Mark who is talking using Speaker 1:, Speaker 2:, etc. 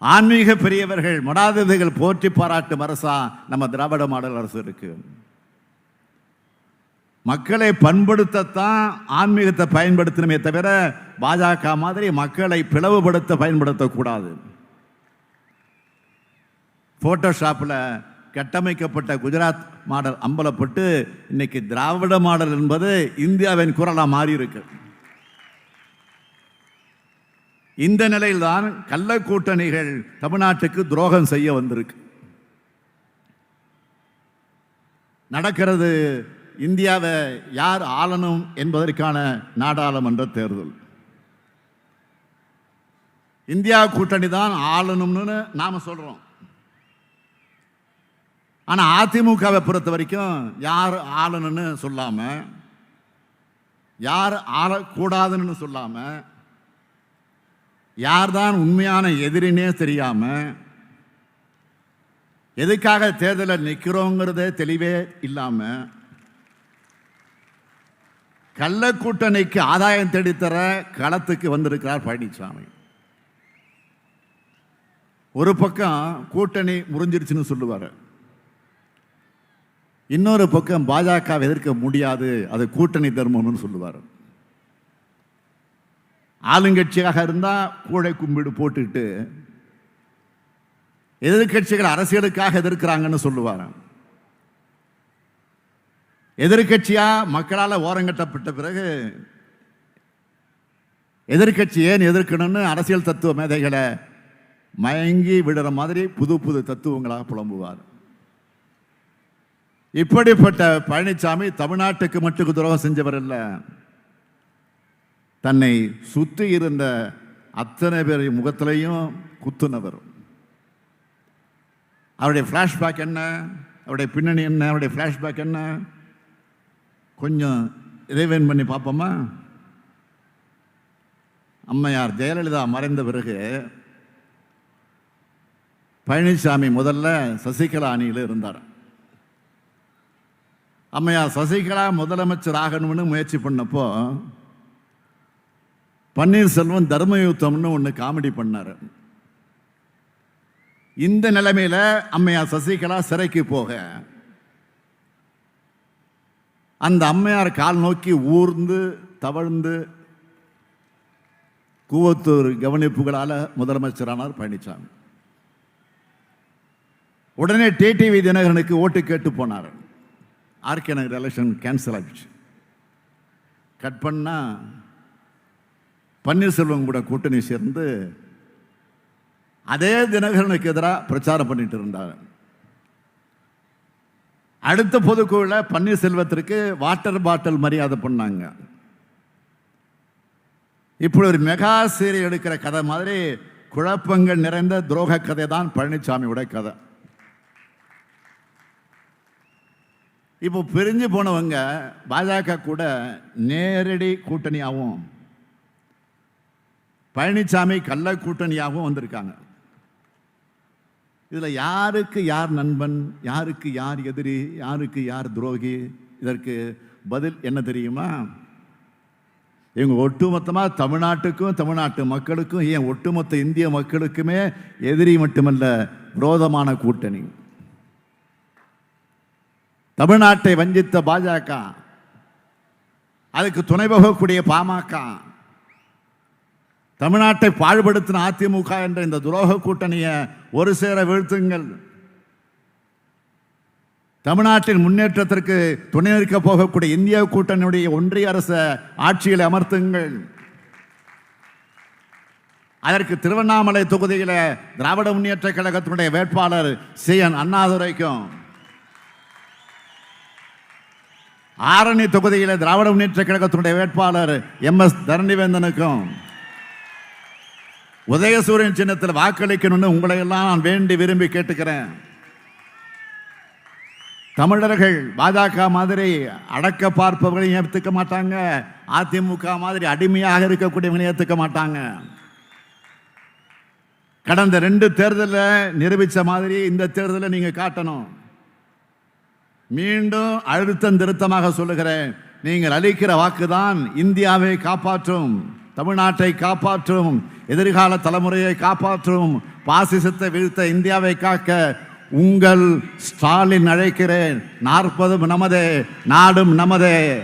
Speaker 1: ஆன்மீக பெரியவர்கள் மடாதிபதிகள் போற்றி பாராட்டும் அரசா நம்ம திராவிட மாடல் அரசு இருக்கு. மக்களை பண்படுத்தத்தான் ஆன்மீகத்தை பயன்படுத்தணுமே தவிர பாஜக மாதிரி மக்களை பிளவுபடுத்த பயன்படுத்தக்கூடாது. போட்டோஷாப்பில் கட்டமைக்கப்பட்ட குஜராத் மாடல் அம்பலப்பட்டு இன்னைக்கு திராவிட மாடல் என்பது இந்தியாவின் குரலாக மாறியிருக்கு. இந்த நிலையில்தான் கள்ள கூட்டணிகள் தமிழ்நாட்டுக்கு துரோகம் செய்ய வந்திருக்கு. நடக்கிறது இந்தியாவை யார் ஆளணும் என்பதற்கான நாடாளுமன்ற தேர்தல். இந்தியா கூட்டணி தான் ஆளணும்னு நாம் சொல்கிறோம் ஆனால் அதிமுகவை பொறுத்த வரைக்கும் யார் ஆளணும்னு சொல்லாமல் யார் ஆளக்கூடாதுன்னு யார்தான் உண்மையான எதிரினே தெரியாமல் எதுக்காக தேர்தலில் நிற்கிறோங்கிறதே தெளிவே இல்லாமல் கள்ள கூட்டணிக்கு ஆதாயம் தேடித்தர களத்துக்கு வந்திருக்கிறார் பழனிசாமி ஒரு பக்கம் கூட்டணி முறிஞ்சிருச்சுன்னு சொல்லுவார். இன்னொரு பக்கம் பாஜக எதிர்க்க முடியாது அது கூட்டணி தர்மம்னு சொல்லுவார். ஆளுங்கட்சியாக இருந்தால் கூடை கும்பிடு போட்டுக்கிட்டு எதிர்கட்சிகள் அரசியலுக்காக எதிர்க்கிறாங்கன்னு சொல்லுவார் எதிர்கட்சியாக மக்களால் ஓரங்கட்டப்பட்ட பிறகு எதிர்கட்சி ஏன் எதிர்க்கணும்னு அரசியல் தத்துவ மேதைகளை மயங்கி விடுற மாதிரி புது புது தத்துவங்களாக புலம்புவார். இப்படிப்பட்ட பழனிசாமி தமிழ்நாட்டுக்கு மட்டுக்கு துரோகம் செஞ்சவர் இல்லை. தன்னை சுற்றி இருந்த அத்தனை பேர் முகத்திலையும் குத்துனவர். அவருடைய ஃப்ளாஷ்பேக் என்ன? அவருடைய பின்னணி என்ன? அவருடைய ஃப்ளாஷ்பேக் என்ன? கொஞ்சம் இறைவன் பண்ணி பார்ப்போமா? அம்மையார் ஜெயலலிதா மறைந்த பிறகு பழனிசாமி முதல்ல சசிகலா அணியில் இருந்தார். அம்மையார் சசிகலா முதலமைச்சர் ஆகணும்னு முயற்சி பண்ணப்போ பன்னீர்செல்வம் தர்மயுத்தம்னு ஒன்று காமெடி பண்ணார். இந்த நிலைமையில் அம்மையார் சசிகலா சிறைக்கு போக அந்த அம்மையார் கால் நோக்கி ஊர்ந்து தவழ்ந்து கூவத்தூர் கவனிப்புகளால் முதலமைச்சரானார் பழனிசாமி உடனே டிடிவி தினகரனுக்கு ஓட்டு கேட்டு போனார். ஆர்கே நகர் எலெக்ஷன் கேன்சல் ஆகிடுச்சு கட் பண்ணால் பன்னீர்செல்வம் கூட கூட்டணி சேர்ந்து அதே தினகரனுக்கு எதிராக பிரச்சாரம் பண்ணிட்டு இருந்தார் அடுத்த பொதுக்குழுவில் பன்னீர்செல்வத்திற்கு வாட்டர் பாட்டில் மரியாதை பண்ணாங்க. இப்படி ஒரு மெகா சீரியல் எடுக்கிற கதை மாதிரி குழப்பங்கள் நிறைந்த துரோக கதை தான் பழனிசாமியோட கதை. இப்போ பிரிஞ்சு போனவங்க பாஜக கூட நேரடி கூட்டணியாகவும் பழனிசாமி கள்ள கூட்டணியாகவும் வந்திருக்காங்க. இதில் யாருக்கு யார் நண்பன் யாருக்கு யார் எதிரி யாருக்கு யார் துரோகி? இதற்கு பதில் என்ன தெரியுமா? இவங்க ஒட்டுமொத்தமாக தமிழ்நாட்டுக்கும் தமிழ்நாட்டு மக்களுக்கும் ஏன் ஒட்டுமொத்த இந்திய மக்களுக்குமே எதிரி மட்டுமல்ல விரோதமான கூட்டணி. தமிழ்நாட்டை வஞ்சித்த பாஜக அதுக்கு துணை போகக்கூடிய பாமக தமிழ்நாட்டை பாழ்படுத்தின அதிமுக என்ற இந்த துரோக கூட்டணியை ஒரு சேர வீழ்த்துங்கள். தமிழ்நாட்டின் முன்னேற்றத்திற்கு துணை நிற்க போகக்கூடிய இந்திய கூட்டணியுடைய ஒன்றிய அரச ஆட்சியில் அமர்த்துங்கள். அதற்கு திருவண்ணாமலை தொகுதியில் திராவிட முன்னேற்ற கழகத்தினுடைய வேட்பாளர் சி. என். அண்ணாதுரைக்கும். ஆரணி தொகுதியில் திராவிட முன்னேற்ற கழகத்தினுடைய வேட்பாளர் எம். எஸ். தரணிவேந்தனுக்கும் உதயசூரியன் சின்னத்தில் வாக்களிக்கணும்னு உங்களை எல்லாம் நான் வேண்டி விரும்பி கேட்டுக்கிறேன். தமிழர்கள் பாஜக மாதிரி அடக்க பார்ப்பவர்களையும் ஏற்றுக்க மாட்டாங்க. அதிமுக மாதிரி அடிமையாக இருக்கக்கூடியவங்களையும் ஏற்றுக்க மாட்டாங்க. கடந்த ரெண்டு தேர்தலில் நிரூபித்த மாதிரி இந்த தேர்தலில் நீங்கள் காட்டணும். மீண்டும் அழுத்தம் திருத்தமாக சொல்லுகிறேன். நீங்கள் அளிக்கிற வாக்குதான் இந்தியாவை காப்பாற்றும். தமிழ்நாட்டை காப்பாற்றும் எதிர்கால தலைமுறையை காப்பாற்றும் பாசிசத்தை வீழ்த்த இந்தியாவை காக்க உங்கள் ஸ்டாலின் அழைக்கிறேன். நாற்பதும் நமதே நாடும் நமதே.